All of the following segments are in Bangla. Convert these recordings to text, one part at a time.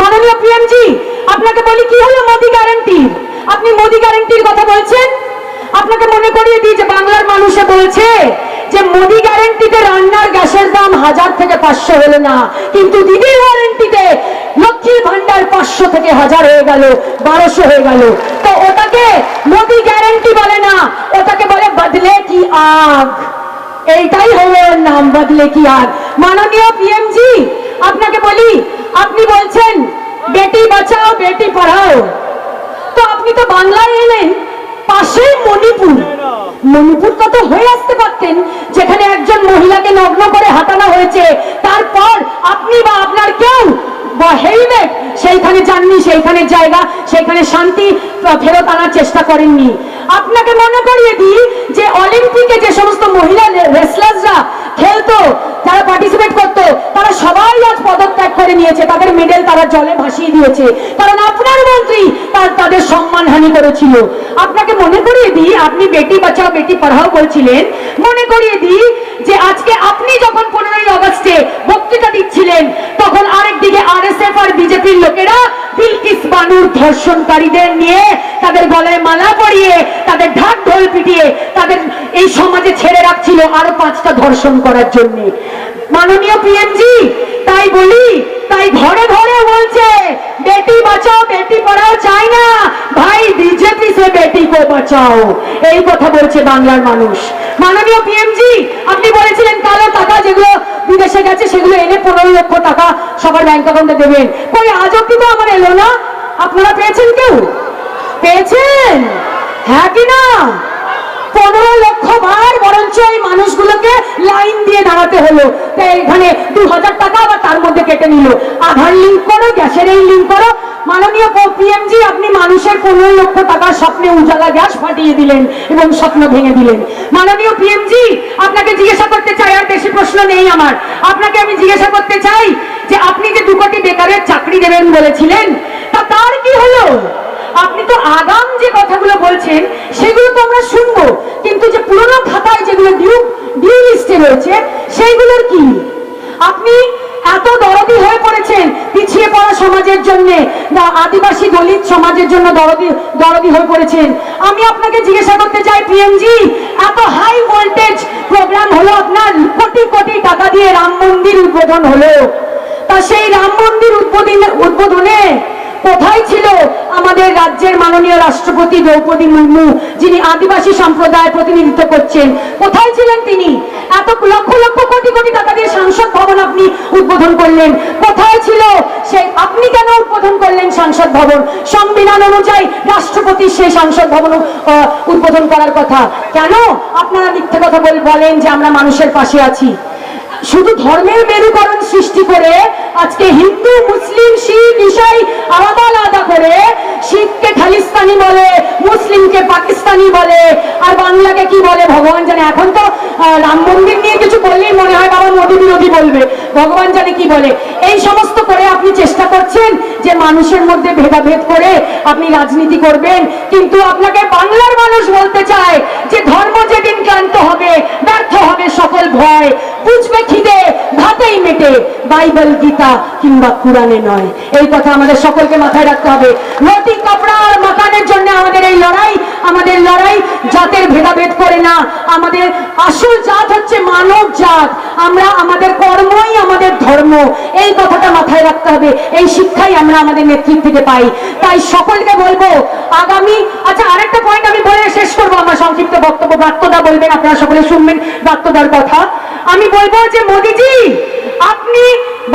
মাননীয় পিএমজি আপনাকে বলি কি হলো মোদি গ্যারান্টি আপনি মোদি গ্যারান্টির কথা বলছেন? আপনাকে মনে করিয়ে দিই যে বাংলার মানুষে বলছে যে মোদি গ্যারান্টিতে রান্নার গ্যাসের দাম হাজার থেকে পাঁচশো হলো না। কিন্তু দিদি গ্যারান্টিতে লক্ষ্মীর ভান্ডার পাঁচশো থেকে হাজার হয়ে গেল, বারোশো হয়ে গেল। তো ওটাকে মোদি গ্যারান্টি বলে না, ওটাকে বলে বদলে কি আগ? এইটাই হলো নাম, বদলে কি আর মাননীয় পিএমজি আপনাকে বলি আপনি বলছেন, বেটি বাঁচাও, বেটি পড়াও। তো আপনি তো বাংলায় এলেন পাশেই মণিপুর। মণিপুর কত হয়ে আসতে পারতেন, যেখানে একজন মহিলাকে নগ্ন করে হাঁটানো হয়েছে। তারপর আপনি বা আপনার কেউ বা হেলমেট, সেইখানে যাননি, সেইখানে জায়গা, সেইখানে শান্তি ফেরত আনার চেষ্টা করেননি। আপনাকে মনে করিয়ে দিই যে অলিম্পিকে যে সমস্ত মহিলা রেসলার্সরা খেলতো, যারা পার্টিসিপেট করতো, তারা সবাই আজ পদত্যাগ করে নিয়েছে, তাদের মেডেল তারা জলে ভাসিয়ে দিয়েছে। কারণ আপনার মন্ত্রী তার তাদের সম্মানহানি করেছিল। আপনাকে মনে করিয়ে দিই, আপনি বেটি বাঁচাও, বেটি পড়াও বলছিলেন, মনে করিয়ে দিই যে আজকে আপনি যখন পনেরোই অগস্টে বক্তৃতা দিচ্ছিলেন তখন আরেকদিকে আরএসএফ আর বিজেপির লোকেরা বিলকিস বানুর ধর্ষণকারীদের নিয়ে তাদের গলায় মালা পরিয়ে, তাদের ঢাক ঢোল পিটিয়ে তাদের এই সমাজে ছেড়ে রাখছিল আরও পাঁচটা ধর্ষণ করার জন্য। মাননীয় পিএমজি তাই বলি, তাই ঘরে ঘরে বলছে, বেটি বাঁচাও, বেটি পড়াও চাই না। ভাই বিজেপি সে বেটি কো বাঁচাও। এই কথা বলছে বাংলার মানুষ। মাননীয় পিএমজি আপনি বলেছিলেন কালো টাকা যেগুলো বিদেশে গেছে সেগুলো এনে পনেরো লক্ষ টাকা সবার ব্যাংক অ্যাকাউন্টে দেবেন। কই আজ অব্দি তো আমার এলো না? আপনারা পেয়েছেন কেউ? পেয়েছেন? হ্যাঁ কি না? পনেরো লক্ষ বার বরঞ্চ এই মানুষগুলোকে লাইন দিয়ে দাঁড়াতে হলো। তাই এখানে দু হাজার টাকা আবার তার মধ্যে কেটে নিল। আধার লিঙ্ক করো, গ্যাসের এই লিঙ্ক করো। মাননীয় পিএমজি আপনি মানুষের পনেরো লক্ষ টাকার স্বপ্নে উজালা গ্যাস ফাটিয়ে দিলেন এবং স্বপ্ন ভেঙে দিলেন। মাননীয় পিএমজি আপনাকে জিজ্ঞাসা করতে চাই, আর বেশি প্রশ্ন নেই আমার। আপনাকে আমি জিজ্ঞাসা করতে চাই যে আপনি যে দু কোটি বেকারের চাকরি দেবেন বলেছিলেন তা তার কি হলো? আপনি তো আগাম যে কথাগুলো বলছেন, সেগুলো তো আমরা শুনব। কিন্তু যে পুরোনো খাতায় যেগুলো ডিউ ডিউ লিস্টে রয়েছে, সেইগুলোর কি? আপনি এত দরদি হয়ে পড়েছেন পিছিয়ে পড়া সমাজের জন্য আদিবাসী দলিত সমাজের জন্য দরদি দরদি হয়ে পড়েছেন। আমি আপনাকে জিজ্ঞাসা করতে চাই পিএমজি এত হাই ভোল্টেজ প্রোগ্রাম হলো আপনার? কোটি কোটি টাকা দিয়ে রাম মন্দির উদ্বোধন হলো। তা সেই রাম মন্দির উদ্বোধনে উদ্বোধনে কোথায় ছিল আমাদের রাজ্যের মাননীয় রাষ্ট্রপতি দ্রৌপদী মুর্মু, যিনি আদিবাসী সম্প্রদায়ের প্রতিনিধিত্ব করছেন। কোথায় ছিলেন তিনি? এত লক্ষ লক্ষ কোটি কোটি টাকা দিয়ে সংসদ ভবন আপনি উদ্বোধন করলেন। কোথায় ছিল সেই আপনি কেন উদ্বোধন করলেন সংসদ ভবন? সংবিধান অনুযায়ী রাষ্ট্রপতি সেই সংসদ ভবন উদ্বোধন করার কথা। কেন? আপনারা মিথ্যে কথা বল- বলেন যে আমরা মানুষের পাশে আছি। শুধু ধর্মের মেরুকরণ সৃষ্টি করে, আজকে হিন্দু, মুসলিম, শিখ, ইসাই আলাদা আলাদা করে শিখকে খালিস্তানি বলে, মুসলিমকে পাকিস্তানি বলে, আর বাংলাকে কি বলে ভগবান জানে? এখন তো রাম মন্দির নিয়ে কিছু বললেই মনে হয় বাবা মোদী বিরোধী বলবে। ভগবান জানে কি বলে? এই আপনি চেষ্টা করছেন যে মানুষের মধ্যে ভেদাভেদ করে আপনি রাজনীতি করবেন। কিন্তু আপনাকে বাংলার মানুষ বলতে চায় যে ধর্ম যেদিন ক্লান্ত হবে, ব্যর্থ হবে সকল ভয়। বুঝবে খিদে, ভাতেই মেটে, বাইবেল, গীতা কিংবা কোরআনে নয়। এই কথা আমাদের সকলকে মাথায় রাখতে হবে। রুটি কাপড়া আর মাকানের জন্য আমাদের এই লড়াই, আমাদের লড়াই জাতের ভেদাভেদ করে না, আমাদের আসল মানব জাত। আমরা আমাদের কর্মই আমাদের ধর্ম। এই কথাটা মাথায় রাখতে হবে। এই শিক্ষাই আমরা আমাদের নেতৃত্ব পাই। তাই সকলকে বলব, আগামী আচ্ছা আরেকটা পয়েন্ট আমি বলে শেষ করব আমার সংক্ষিপ্ত বক্তব্য। ব্রাত্যদা বলবেন, আপনারা সকলে শুনবেন ব্রাত্যদার কথা। আমি বলব যে, মোদিজি, আপনি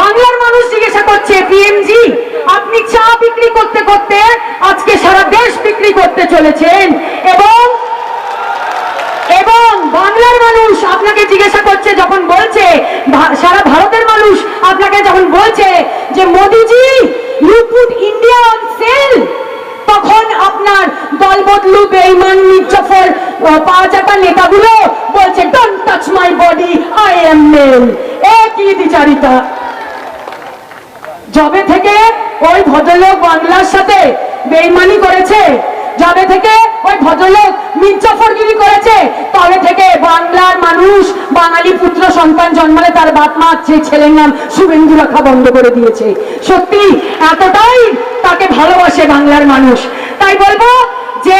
বাংলার মানুষ জিজ্ঞাসা করছে পিএমজি আপনি চা বিক্রি করতে করতে আজকে সারা দেশ বিক্রি করতে চলেছেন এবং বাংলার মানুষ আপনাকে জিজ্ঞাসা করছে, যখন বলছে সারা ভারতের মানুষ আপনাকে যখন বলছে যে Modiji you put India on sale তখন আপনার দলবদলু বেইমান মির্জাফর যাতা নেতাগুলো বলছে don't touch my body I am male একই বিচারিতা। যবে থেকে ওই ভদ্রলোক বাংলার সাথে বেইমানি করেছে যবে থেকে ওই ভদ্রলোক মির্জাফরগিরি করেছে, তবে থেকে বাংলার মানুষ, বাঙালি পুত্র সন্তান জন্মালে তার বাপ মা, যে ছেলের নাম শুভেন্দু রাখা বন্ধ করে দিয়েছে। সত্যি, এতটাই তাকে ভালোবাসে বাংলার মানুষ। তাই বলব যে,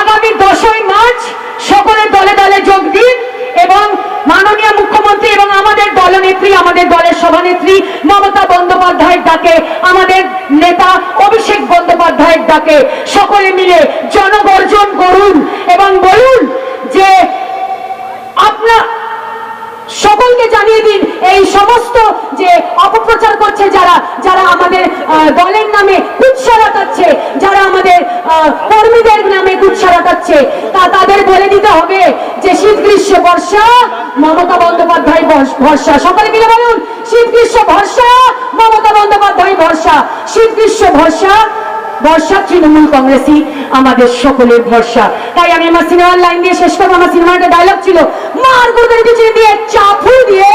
আগামী দশই মার্চ সকলের দলে দলে যোগ দিন এবং মাননীয় মুখ্যমন্ত্রী এবং আমাদের দলনেত্রী আমাদের দলের সভানেত্রী মমতা বন্দ্যোপাধ্যায়ের ডাকে, আমাদের নেতা অভিষেক বন্দ্যোপাধ্যায়ের ডাকে সকলে মিলে জনগর্জন করুন এবং বলুন যে আপনার সকলকে জানিয়ে দিন এই সমস্ত যে অপপ্রচার করছে যারা যারা আমাদের দলের নামে কুৎসা যারা আমাদের কর্মীদের নামে কুৎসা রাখাচ্ছে তা তাদের বলে দিতে হবে যে শীত, গ্রীষ্ম, বর্ষা, মমতা বন্দ্যোপাধ্যায় ভরসা সকলে মিলে বলুন, শীত, গ্রীষ্ম ভরসা মমতা বন্দ্যোপাধ্যায় ভরসা শীত, গ্রীষ্ম ভরসা বর্ষা, তৃণমূল কংগ্রেসই আমাদের সকলের ভরসা। তাই আমি আমার সিনেমার লাইন দিয়ে শেষ করব। আমার সিনেমার একটা ডায়লগ ছিল মার গুরুদের পিছনে দিয়ে, চাপু দিয়ে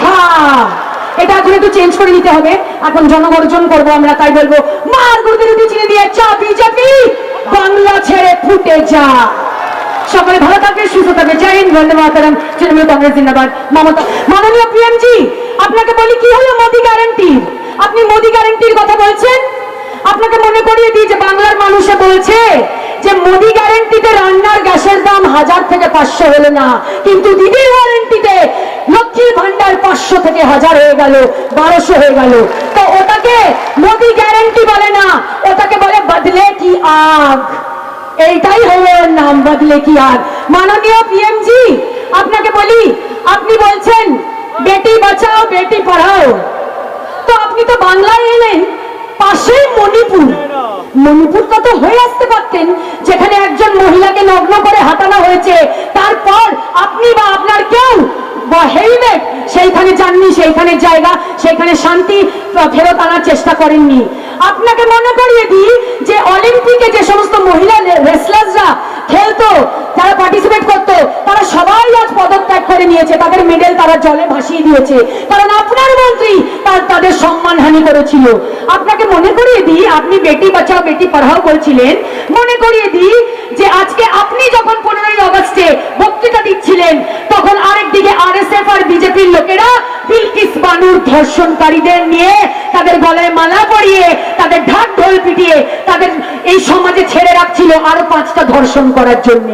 খা এটা এখন একটু চেঞ্জ করে নিতে হবে। এখন জনগর্জন করব আমরা, তাই বলব, মার গুরুদের পিছনে দিয়ে চা বিজেপি বাংলা ছেড়ে ফুটে যা। সকলে ভালো থাকবে, সুস্থ থাকবে। জয় হিন্দ, বন্দে মাতারাম। তৃণমূল কংগ্রেস জিন্দাবাদ। মমতা, মাননীয় পিএমজি আপনাকে বলি, কি হলো মোদি গ্যারান্টি আপনি মোদি গ্যারান্টির কথা বলছেন? আপনাকে মনে করিয়ে দিই যে বাংলার মানুষে বলছে যে মোদি গ্যারেন্টিতে রান্নার গ্যাসের দাম হাজার থেকে পাঁচশো হলো না, কিন্তু দিদির গ্যারেন্টিতে লক্ষ্মীর ভান্ডার পাঁচশো থেকে হাজার হয়ে গেল, বারোশো হয়ে গেল। তো ওটাকে মোদি গ্যারেন্টি বলে না, ওটাকে বলে বদলে কি আগ? এইটাই হলো ওর নাম, বদলে কি আর মাননীয় পিএমজি আপনাকে বলি, আপনি বলছেন, বেটি বাঁচাও, বেটি পড়াও। তো আপনি তো বাংলায় এলেন পাশেই মণিপুর। মণিপুর কত হয়ে আসতে পারতেন? যেখানে একজন মহিলাকে নগ্ন করে হাঁটানো হয়েছে। তারপর আপনি বা আপনার কেউ বা হেলমেট সেইখানে যাননি, সেইখানে জায়গা, সেইখানে শান্তি ফেরত আনার চেষ্টা করেননি। আপনাকে মনে করিয়ে দিই যে অলিম্পিকে যে সমস্ত মহিলা রেসলার্সরা খেলতো, যারা পার্টিসিপেট করতো, তারা সবাই আজ পদত্যাগ করে নিয়েছে, তাদের মেডেল তারা জলে ভাসিয়ে দিয়েছে। কারণ আপনার মন্ত্রী তার তাদের সম্মানহানি করেছিল। আপনাকে মনে করিয়ে দিই, আপনি বেটি বাঁচাও, বেটি পড়াও বলছিলেন। মনে করিয়ে দিই যে আজকে আপনি যখন পনেরোই অগস্টে বক্তৃতা দিচ্ছিলেন, তখন আরেকদিকে আরএসএফ আর বিজেপির লোকেরা বিলকিস বানুর ধর্ষণকারীদের নিয়ে তাদের গলায় মালা পরিয়ে, তাদের ঢাক ঢোল পিটিয়ে, তাদের এই সমাজে ছেড়ে রাখছিল আরও পাঁচটা ধর্ষণ করার জন্য।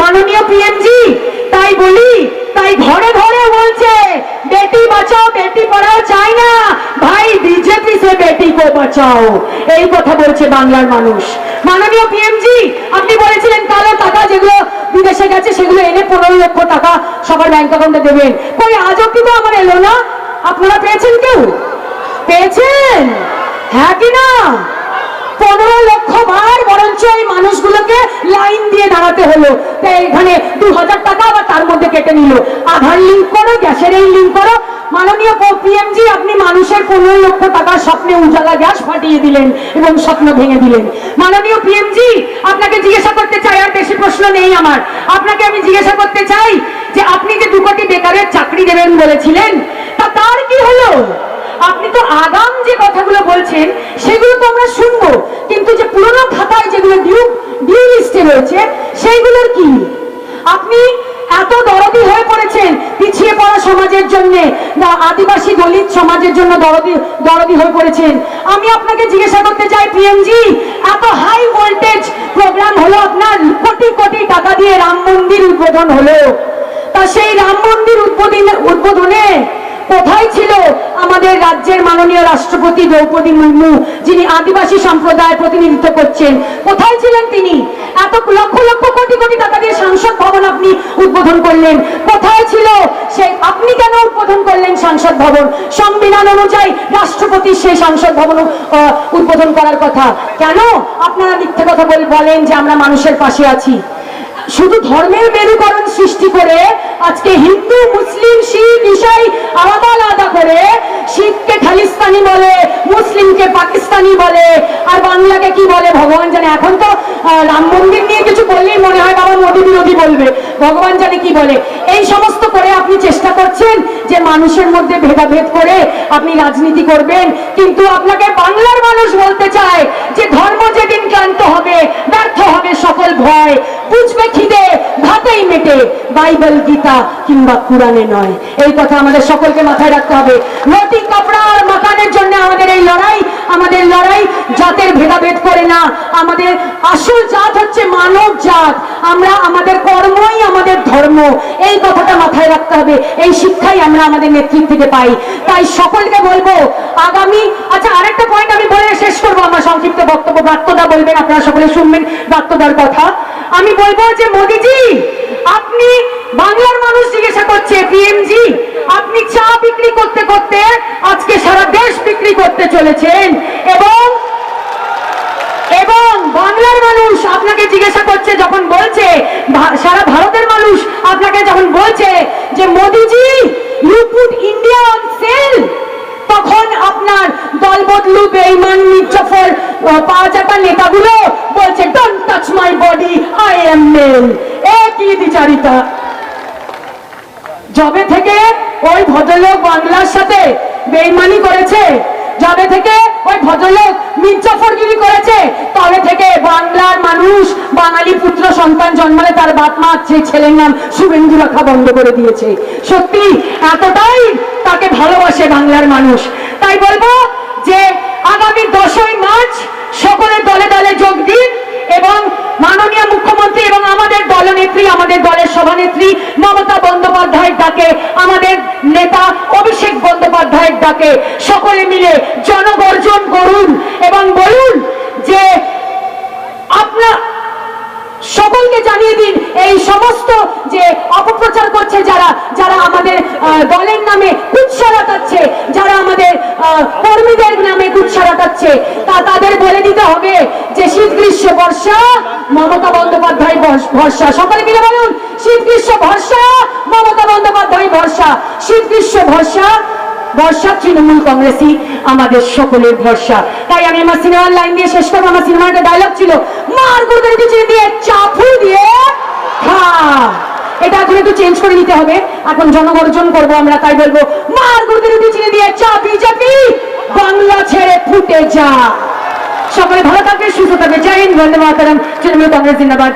মাননীয় পিএমজি তাই বলি, তাই ঘরে ঘরে বলছে, বেটি বাঁচাও, বেটি পড়াও চাই না। ভাই বিজেপি সে বেটি কো বাঁচাও। এই কথা বলছে বাংলার মানুষ। মাননীয় পিএমজি আপনি বলেছিলেন কালো টাকা যেগুলো বিদেশে গেছে, সেগুলো এনে পনেরো লক্ষ টাকা সবার ব্যাংক অ্যাকাউন্টে দেবেন। কই, আজ অব্দি তো আমার এলো না? আপনারা পেয়েছেন কেউ? পেয়েছেন? হ্যাঁ কি না? পনেরো লক্ষ বার বরঞ্চ এই মানুষগুলোকে লাইন দিয়ে দাঁড়াতে হলো। তাই এখানে দু হাজার টাকা আবার তার মধ্যে কেটে নিল। আধার লিঙ্ক করো, গ্যাসের এই লিঙ্ক করো। মাননীয় পিএমজি আপনি মানুষের পনেরো লক্ষ টাকা স্বপ্নে উজালা গ্যাস ফাটিয়ে দিলেন এবং স্বপ্ন ভেঙে দিলেন। মাননীয় পিএমজি আপনাকে জিজ্ঞাসা করতে চাই, আর বেশি প্রশ্ন নেই আমার। আপনাকে আমি জিজ্ঞাসা করতে চাই যে আপনি যে দু কোটি বেকারের চাকরি দেবেন বলেছিলেন, তা তার কি হলো? আপনি তো আগাম যে কথাগুলো বলছেন সেগুলো তো আমরা শুনব কিন্তু যে পুরোনো খাতায় যেগুলো ডিউ ডিউ লিস্টে রয়েছে সেইগুলোর কি? আপনি এত দরদি হয়ে পড়েছেন পিছিয়ে পড়া সমাজের জন্য। আদিবাসী দলিত সমাজের জন্য দরদি দরদি হয়ে পড়েছেন। আমি আপনাকে জিজ্ঞাসা করতে চাই, পিএমজি, এত হাই ভোল্টেজ প্রোগ্রাম হলো আপনার কোটি কোটি টাকা দিয়ে রাম মন্দির উদ্বোধন হলো। তা সেই রাম মন্দির উদ্বোধনে উদ্বোধনে কোথায় ছিল আমাদের রাজ্যের মাননীয় রাষ্ট্রপতি দ্রৌপদী মুর্মু, যিনি আদিবাসী সম্প্রদায়ের প্রতিনিধিত্ব করছেন? কোথায় ছিলেন তিনি? এত লক্ষ লক্ষ কোটি কোটি টাকা দিয়ে সংসদ ভবন আপনি উদ্বোধন করলেন। কোথায় ছিল সে? আপনি কেন উদ্বোধন করলেন সংসদ ভবন? সংবিধান অনুযায়ী রাষ্ট্রপতি সেই সংসদ ভবন উদ্বোধন করার কথা। কেন? আপনারা মিথ্যে কথা বল- বলেন যে আমরা মানুষের পাশে আছি। শুধু ধর্মের মেরুকরণ সৃষ্টি করে আজকে হিন্দু, মুসলিম, শিখ, ইসাই আলাদা আলাদা করে শিখকে খালিস্তানি বলে, মুসলিমকে পাকিস্তানি বলে, আর বাংলাকে কি বলে ভগবান জানে? এখন তো রাম মন্দির নিয়ে কিছু বললেই মনে হয় বাবা মোদী বিরোধী বলবে। ভগবান জানে কি বলে? এই সমস্ত করে আপনি চেষ্টা করছেন যে মানুষের মধ্যে ভেদাভেদ করে আপনি রাজনীতি করবেন, কিন্তু আপনাকে বাংলার মানুষ বলতে চায় যে ধর্ম যেদিন ক্লান্ত হবে, ব্যর্থ হবে সকল ভয়। বুঝবে খিদে, ভাতেই মেটে। বাইবেল, গীতা কিংবা কোরআনে নয়। এই কথা আমাদের সকলকে মাথায় রাখতে হবে। রুটি কাপড়া আর মাকানের জন্য আমাদের এই লড়াই, আমাদের লড়াই জাতের ভেদাভেদ করে না। আমাদের আসল জাত হচ্ছে মানব জাত। আমরা আমাদের কর্মই আমাদের ধর্ম। এই কথাটা মাথায় রাখতে হবে। এই শিক্ষাই আমরা আমাদের নেতৃত্ব থেকে পাই। তাই সকলকে বলব, আগামী আচ্ছা আরেকটা পয়েন্ট আমি বলে শেষ করব আমার সংক্ষিপ্ত বক্তব্য। বাক্যদা বলবেন, আপনারা সকলে শুনবেন। বাক্যদার কথা। আমি বলব যে মোদিজি আপনি বাংলার মানুষ জিজ্ঞাসা করছে পিএমজি আপনি চা বিক্রি করতে করতে আজকে সারা দেশ বিক্রি করতে চলেছেন এবং এবং বাংলার মানুষ আপনাকে জিজ্ঞাসা করছে যখন বলছে সারা ভারতের মানুষ আপনাকে যখন বলছে যে Modiji you put India on sale তখন আপনার দলবদলু বেইমান মির্জাফর আহ, পাওয়া যাতা নেতাগুলো বলছে ডোন্ট টাচ মাই বডি একই বিচারিতা? যবে থেকে ওই ভদ্রলোক বাংলার সাথে বেইমানি করেছে, যবে থেকে ওই ভদ্রলোক মির্জাফরগিরি করেছে, তবে থেকে বাংলার মানুষ, বাঙালি পুত্র সন্তান জন্মালে তার বাপ মা যে ছেলের নাম শুভেন্দু রাখা বন্ধ করে দিয়েছে। সত্যি, এতটাই তাকে ভালোবাসে বাংলার মানুষ তাই বলব যে আগামী দশই মার্চ সকলে দলে দলে যোগ দিন এবং মাননীয় মুখ্যমন্ত্রী এবং আমাদের দলনেত্রী আমাদের দলের সভানেত্রী মমতা বন্দ্যোপাধ্যায়ের ডাকে, আমাদের নেতা অভিষেক বন্দ্যোপাধ্যায়ের ডাকে, সকলে মিলে জনগর্জন করুন এবং বলুন যে আপনার সকলকে জানিয়ে দিন এই সমস্ত যে অপপ্রচার করছে যারা যারা আমাদের দলের নামে কুৎসা যারা আমাদের কর্মীদের নামে কুৎসা তা তাদের বলে দিতে হবে যে শীত গ্রীষ্ম বর্ষা, মমতা বন্দ্যোপাধ্যায় ভরসা সকলে মিলে বলুন শীত গ্রীষ্ম ভরসা মমতা বন্দ্যোপাধ্যায় ভরসা শীত গ্রীষ্ম ভরসা বর্ষা, তৃণমূল কংগ্রেসই আমাদের সকলের ভরসা। তাই আমি আমার সিনেমার লাইন দিয়ে শেষ করব। আমার সিনেমার একটা ডায়লগ ছিল, মার গুরুদের পিছনে দিয়ে, চাপু দিয়ে খা এটা এখন একটু চেঞ্জ করে নিতে হবে। এখন জনগর্জন করব আমরা, তাই বলব, মার গুরুদের চিনে দিয়ে চা বিজেপি বাংলা ছেড়ে ফুটে যা। সকলে ভালো থাকবে সুস্থ থাকবে জয় হিন্দ, বন্দে মাতারাম। তৃণমূল কংগ্রেস, জিন্দাবাদ।